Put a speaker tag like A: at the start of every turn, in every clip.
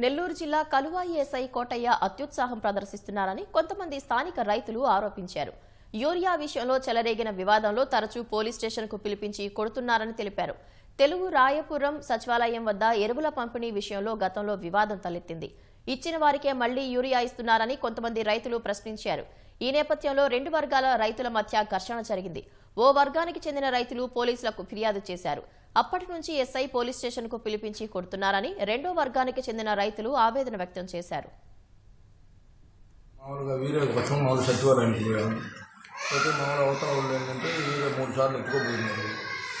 A: నెల్లూరు జిల్లా కలువాయి ఎస్ఐ కోటయ్య అత్యుత్సాహం ప్రదర్శిస్తున్నారని కొంతమంది స్థానిక రైతులు ఆరోపించారు. యూరియా విషయంలో చెలరేగిన వివాదంలో తరచూ పోలీస్ స్టేషన్కు పిలిపించి కొడుతున్నారని తెలిపారు. తెలుగు రాయపురం సచివాలయం వద్ద ఎరువుల పంపిణీ విషయంలో గతంలో వివాదం తలెత్తింది. ఇచ్చిన వారికే మళ్ళీ యూరియా ఇస్తున్నారని కొంతమంది రైతులు ప్రశ్నించారు. ఈ నేపథ్యంలో రెండు వర్గాల రైతుల మధ్య ఘర్షణ జరిగింది. ఓ వర్గానికి చెందిన రైతులు పోలీసులకు ఫిర్యాదు చేశారు. అప్పటి నుంచి ఎస్ఐ పోలీస్ స్టేషన్కు పిలిపించి కొడుతున్నారని రెండో వర్గానికి చెందిన రైతులు ఆవేదన వ్యక్తం చేశారు.
B: మామూలుగా వీరే కోసం మామూలు సచివాలయానికి పోయాము. అయితే మామూలు అవతల వాళ్ళు ఏంటంటే వీరే మూడు సార్లు ఎత్తుకోబోతున్నారు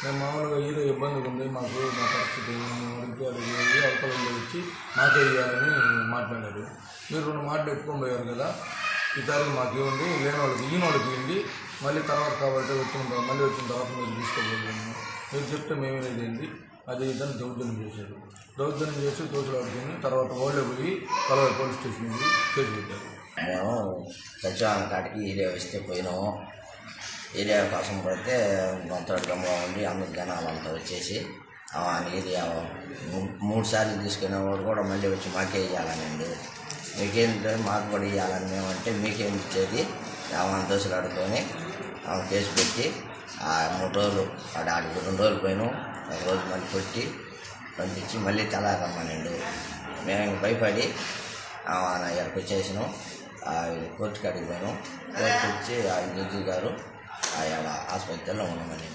B: మేము మామూలుగా వీరే ఇబ్బందిగా ఉంది మాకు మా పరిస్థితి అడిగితే అది అవతల వాళ్ళు వచ్చి మాకే ఇవ్వాలని మాట్లాడారు. మీరు రెండు మాటలు ఎత్తుకొని పోయారు కదా ఈ మాకు ఇవ్వండి లేని వాళ్ళకి ఈయన వాళ్ళకి ఇవ్వండి. మళ్ళీ తర్వాత కాబట్టి వచ్చిన మళ్ళీ వచ్చిన తర్వాత మీరు తీసుకోబోతున్నాము మీరు చెప్తే మేమేది అది ఇదని దౌర్జన్యం చేశారు. దౌర్జన్యం చేసి తోసులాడుకొని తర్వాత వాళ్ళే పోయి కలవరి పోలీస్ స్టేషన్కి కేసు పెట్టారు.
C: మేము సచివాలయం కాడికి ఏరియా వస్తే పోయినాము. ఏరియా కోసం పడితే గొంతడుగంగా ఉండి అందరు జనాలు అంతా వచ్చేసి ఏరియా మూడు సార్లు తీసుకునే వాడు కూడా మళ్ళీ వచ్చి మాకే ఇవ్వాలనండి. మీకేంటంటే మాకు కూడా ఇవ్వాలని మేమంటే మీకేం ఇచ్చేది? ఆమె దోశలు ఆడుకొని ఆమె కేసు పెట్టి ఆ మూడు రోజులు ఆడ ఆడికి రెండు రోజులు పోయినాం. ఒక రోజు మళ్ళీ కొట్టి పంపించి మళ్ళీ తెల్లారమ్మనండి మేము ఇంక భయపడి ఆమె ఇక్కడికి వచ్చేసినాం. కోర్టుకి కోర్టు కాడికి పోయినాం. కోర్టు వచ్చి ఆ జడ్జి గారు ఆ ఆడ ఆసుపత్రిలో ఉండమని